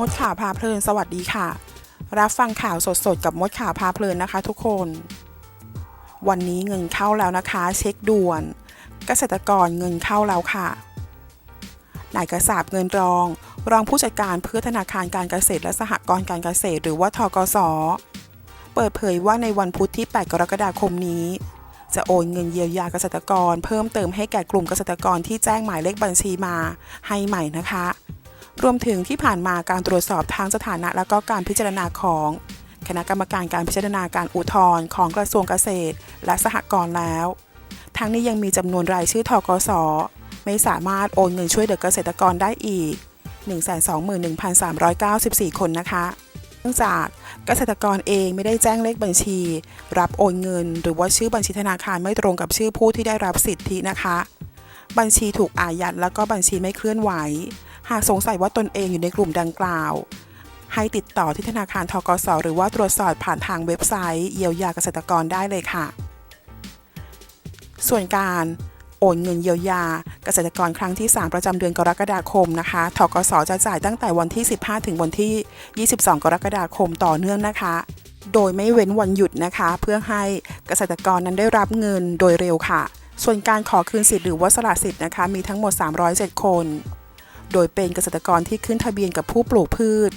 มดข่าวพาเพลิน สวัสดีค่ะ รับฟังข่าวสดๆ กับมดข่าวพาเพลินนะคะ ทุกคน วันนี้เงินเข้าแล้วนะคะ เช็คด่วน เกษตรกรเงินเข้าแล้วค่ะนายกระสาบเงินรอง รองผู้จัดการเพื่อธนาคารการเกษตรและสหกรณ์การเกษตร หรือว่าทกส เปิดเผยว่าในวันพุธที่ 8 กรกฎาคมนี้ จะโอนเงินเยียวยาเกษตรกร เพิ่มเติมให้แก่กลุ่มเกษตรกรที่แจ้งหมายเลขบัญชีมาให้ใหม่นะคะ รวมถึงที่ผ่านมาการตรวจสอบทางสถานะ และก็การพิจารณาของ คณะกรรมการการพิจารณาการอุทธรณ์ของกระทรวงเกษตร และสหกรณ์แล้ว ทั้งนี้ยังมีจำนวนรายชื่อทกสไม่สามารถโอนเงินช่วยเหลือเกษตรกรได้อีก 121,394 คนนะคะเนื่องจากเกษตรกรเองไม่ได้แจ้งเลขบัญชี รับโอนเงิน หรือว่าชื่อบัญชีธนาคารไม่ตรงกับชื่อผู้ที่ได้รับสิทธินะคะ บัญชีถูกอายัดแล้วก็บัญชีไม่เคลื่อนไหว หากสงสัยว่าตนเองอยู่ในกลุ่มดังกล่าว ให้ติดต่อที่ธนาคารทกสหรือว่าตรวจสอบผ่านทางเว็บไซต์เยียวยาเกษตรกรได้เลยค่ะ ส่วนการโอนเงินเยียวยาเกษตรกรครั้งที่ 3 ประจำเดือนกรกฎาคมนะคะทกสจะจ่ายตั้งแต่วันที่ 15 ถึงวันที่ 22 กรกฎาคมต่อเนื่องนะคะ โดยไม่เว้นวันหยุดนะคะ เพื่อให้เกษตรกรนั้นได้รับเงินโดยเร็วค่ะ ส่วนการขอคืนสิทธิ์หรือว่าสละสิทธิ์นะคะ มีทั้งหมด 307 คน โดยเป็นเกษตรกรที่ขึ้นทะเบียนกับผู้ปลูกพืช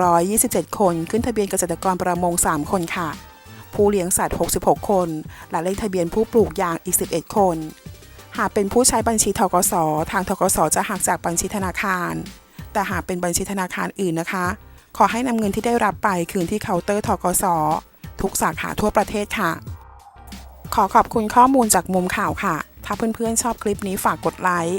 227 คน ขึ้นทะเบียนเกษตรกรประมง 3 คนค่ะ ผู้เลี้ยงสัตว์ 66 คน และเลขทะเบียนผู้ปลูกยางอีก 11 คน หากเป็นผู้ใช้บัญชีทกส ทางทกส จะหักจากบัญชีธนาคาร แต่หากเป็นบัญชีธนาคารอื่นนะคะ ขอให้นำเงินที่ได้รับไปคืนที่เคาน์เตอร์ทกส ทุกสาขาทั่วประเทศค่ะ ขอขอบคุณข้อมูลจากมุมข่าวค่ะ ถ้าเพื่อนๆชอบคลิปนี้ฝากกดไลค์